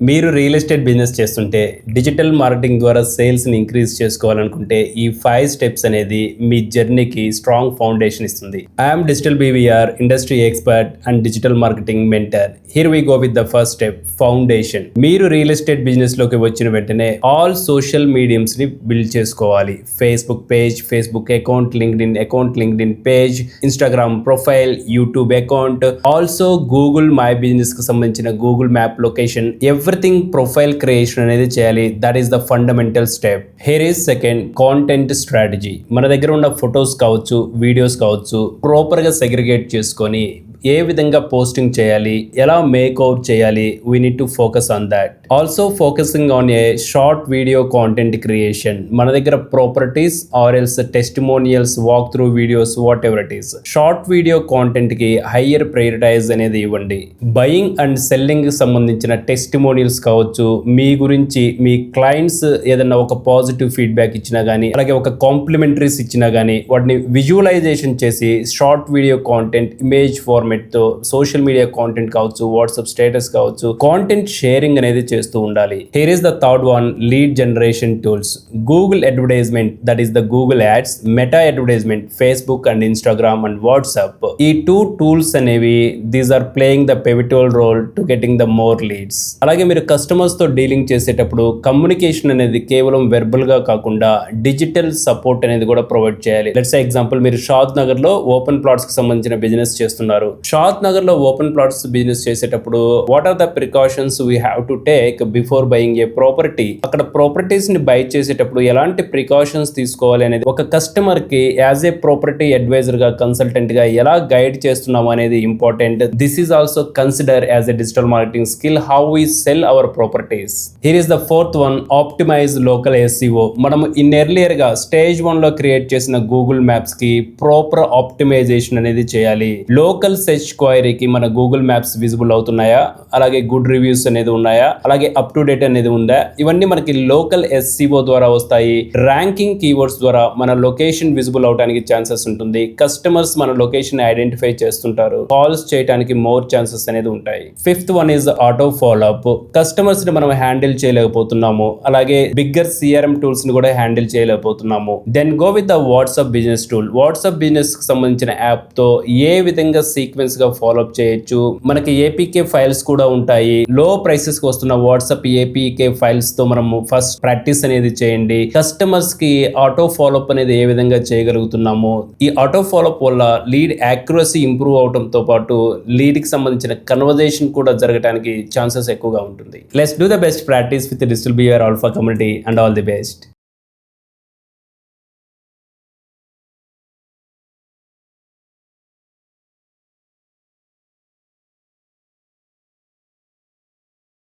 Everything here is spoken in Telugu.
మీరు రియల్ ఎస్టేట్ బిజినెస్ చేస్తుంటే డిజిటల్ మార్కెటింగ్ ద్వారా సేల్స్ని ఇంక్రీజ్ చేసుకోవాలనుకుంటే ఈ ఫైవ్ స్టెప్స్ అనేది మీ జర్నీకి స్ట్రాంగ్ ఫౌండేషన్ ఇస్తుంది. I'm digital BVR industry expert and digital marketing mentor here we go with the first step foundation మీరు రియల్ ఎస్టేట్ బిజినెస్లోకి వచ్చిన వెంటనే ఆల్ సోషల్ మీడియంస్ని బిల్డ్ చేసుకోవాలి. Facebook page Facebook account LinkedIn account LinkedIn page Instagram profile YouTube account also Google my బిజినెస్కు సంబంధించిన Google map location everything profile creation అనేది చేయాలి. That is the fundamental step here is second content strategy మన దగ్గర ఉన్న ఫొటోస్ కావచ్చు వీడియోస్ కావచ్చు ప్రాపర్గా సెగ్రిగేట్ చేసుకొని ఏ విధంగా పోస్టింగ్ చేయాలి ఎలా మేక్అవుట్ చేయాలి we need to focus on that also focusing on a short video content creation మన దగ్గర properties or else testimonials walk through videos whatever it is short video కాంటెంట్కి higher prioritise అనేది ఇవ్వండి. బయింగ్ అండ్ సెల్లింగ్ సంబంధించిన టెస్టిమోనియల్స్ కావచ్చు. మీ గురించి మీ క్లయింట్స్ ఏదైనా ఒక పాజిటివ్ ఫీడ్బ్యాక్ ఇచ్చినా కానీ అలాగే ఒక కాంప్లిమెంటరీస్ ఇచ్చినా కానీ వాటిని విజువలైజేషన్ చేసి short video content image form ఫార్మెట్తో social media content కావచ్చు వాట్సాప్ స్టేటస్ కావచ్చు కాంటెంట్ షేరింగ్ అనేది చేస్తూ ఉండాలి. Here is the third one lead generation tools Google advertisement that is the Google ads Meta advertisement Facebook and Instagram and WhatsApp ఈ టూ టూల్స్ అనేవి these are playing the pivotal role to getting the more leads అలాగే మీరు కస్టమర్స్తో డీలింగ్ చేసేటప్పుడు కమ్యూనికేషన్ అనేది కేవలం వెర్బల్గా కాకుండా డిజిటల్ సపోర్ట్ అనేది కూడా ప్రొవైడ్ చేయాలి. లెట్స్ ఎగ్జాంపుల్ మీరు షాద్ నగర్లో ఓపెన్ ప్లాట్స్కి సంబంధించిన బిజినెస్ చేస్తున్నారు. షాద్ నగర్లో ఓపెన్ ప్లాట్స్ బిజినెస్ చేసేటప్పుడు what are the precautions we have to take before buying a property అక్కడ ప్రాపర్టీస్ని బై చేసేటప్పుడు ఎలాంటి ప్రికాషన్స్ తీసుకోవాలి అనేది ఒక కస్టమర్కి యాజ్ ఏ ప్రాపర్టీ అడ్వైజర్గా కన్సల్టెంట్గా ఎలా గైడ్ చేస్తున్నాం అనేది important this is also consider as a digital marketing skill how we sell our properties here is the fourth one optimize local SEO మనం ఇన్ ఎర్లియర్గా స్టేజ్ వన్లో క్రియేట్ చేసిన గూగుల్ మ్యాప్స్కి ప్రాపర్ ఆప్టిమైజేషన్ అనేది చేయాలి. లోకల్ సెర్చ్ క్వైరీకి మన గూగుల్ మ్యాప్స్ విజిబుల్ అవుతున్నాయా? అలాగే గుడ్ రివ్యూస్ అనేది ఉన్నాయా? అలాగే అప్ టు డేట్ అనేది ఉందా? ఇవన్నీ మనకి లోకల్ ఎస్సీఓ ద్వారా వస్తాయి. ర్యాంకింగ్ కీవర్డ్స్ ద్వారా మన లొకేషన్ విజిబుల్ అవడానికి ఛాన్సెస్ ఉంటుంది. కస్టమర్స్ మన లొకేషన్ ఐడెంటిఫై చేస్తుంటారు. కాల్స్ చేయడానికి మోర్ ఛాన్సెస్ అనేది ఉంటాయి. Fifth one is auto follow up కస్టమర్స్ని మనం హ్యాండిల్ చేయలేకపోతున్నాము. అలాగే బిగ్గర్ సిఆర్ఎం టూల్స్ని కూడా handle చేయలేకపోతున్నాము. Then go with the WhatsApp business tool WhatsApp బిజినెస్కి సంబంధించిన యాప్తో ఏ విధంగా సీక్వెన్స్గా ఫాలో అప్ చేయొచ్చు. మనకి ఏపీకే ఫైల్స్ కూడా ఉంటాయి. లో ప్రైసెస్కి వస్తున్న వాట్సాప్ ఏపీకే ఫైల్స్తో మనము ఫస్ట్ ప్రాక్టీస్ అనేది చేయండి. కస్టమర్స్కి ఆటో ఫాలోఅప్ అనేది ఏ విధంగా చేయగలుగుతున్నాము ఈ ఆటో ఫాలోఅప్ వల్ల లీడ్ యాక్యురసీ ఇంప్రూవ్ అవడంతో పాటు లీడ్కి సంబంధించిన కన్వర్జేషన్ కూడా జరగడానికి ఛాన్సెస్ ఎక్కువగా ఉంటుంది. Let's do the best practice with digital BR alpha community and all the best